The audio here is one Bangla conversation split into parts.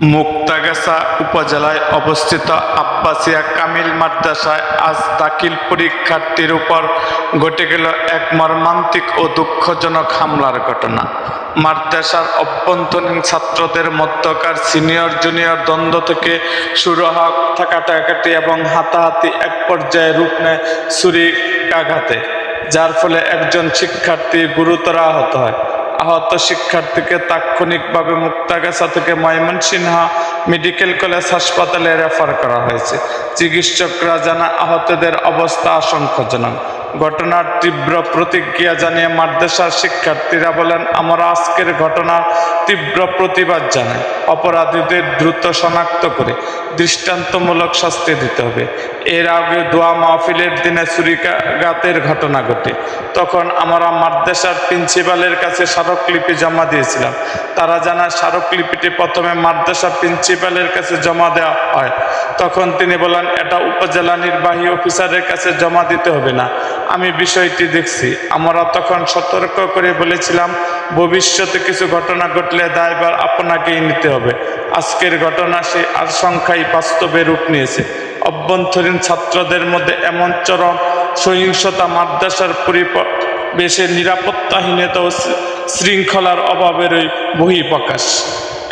মুক্তাগাছা উপজেলায় অবস্থিত আব্বাসিয়া কামিল মাদ্রাসায় আজ দাখিল পরীক্ষার্থীর উপর ঘটে গেল এক মর্মান্তিক ও দুঃখজনক হামলার ঘটনা। মাদ্রাসার অভ্যন্তরীণ ছাত্রদের মধ্যকার সিনিয়র জুনিয়র দ্বন্দ্ব থেকে শুরু হওয়া ঠাকাটাকাটি এবং হাতাহাতি এক পর্যায়ে রূপ নেয় ছুরিকাঘাতে, যার ফলে একজন শিক্ষার্থী গুরুতর আহত হয়। আহত শিক্ষার্থীকে তাৎক্ষণিকভাবে মুক্তাগাছা থেকে সিনহা মেডিকেল কলেজ হাসপাতালে রেফার করা হয়েছে। চিকিৎসকরা জানা, আহতদের অবস্থা আশঙ্কাজনক। ঘটনার তীব্র প্রতিক্রিয়া জানিয়ে মাদ্রাসার শিক্ষার্থীরা বলেন, আমরা আজকের ঘটনার তীব্র প্রতিবাদ জানাই অপরাধীদের দ্রুত শনাক্ত করে দৃষ্টান্তমূলক শাস্তি দিতে হবে। এর আগে দোয়া মাহফিলের দিনে ছুরিকাঘাতের ঘটনা ঘটে। তখন আমরা মাদ্রাসার প্রিন্সিপালের কাছে স্মারকলিপি জমা দিয়েছিলাম। তারা জানায় স্মারকলিপিটি প্রথমে মাদ্রাসা প্রিন্সিপালের কাছে জমা দেওয়া হয়। তখন তিনি বলেন, এটা উপজেলা নির্বাহী অফিসারের কাছে জমা দিতে হবে না। আমি বিষয়টি দেখছি। আমরা তখন সতর্ক করে বলেছিলাম, ভবিষ্যতে কিছু ঘটনা ঘটলে দায়ভার আপনাকেই নিতে হবে। আজকের ঘটনা সেই আশঙ্কাই বাস্তবে রূপ নিয়েছে। অভ্যন্তরীণ ছাত্রদের মধ্যে এমন চরম সহিংসতা মাদ্রাসার পরিবেশে নিরাপত্তাহীনতা ও শৃঙ্খলার অভাবেরই বহিঃপ্রকাশ।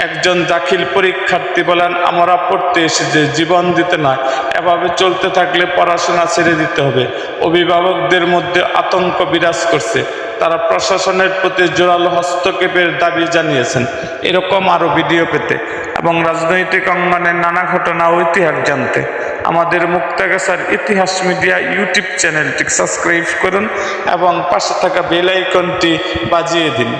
একজন দাখিল পরীক্ষার্থী বলেন, আমরা পড়তে এসেছি, জীবন দিতে নয়। এভাবে চলতে থাকলে পড়াশোনা ছেড়ে দিতে হবে। অভিভাবকদের মধ্যে আতঙ্ক বিরাজ করছে। তারা প্রশাসনের প্রতি জোরালো হস্তক্ষেপের দাবি জানিয়েছেন। এরকম আরও ভিডিও পেতে এবং রাজনৈতিক অঙ্গনের নানা ঘটনা ও ইতিহাস জানতে। আমাদের মুক্তাগাছার ইতিহাস মিডিয়া ইউটিউব চ্যানেলটি সাবস্ক্রাইব করুন এবং পাশে থাকা বেল আইকনটি বাজিয়ে দিন।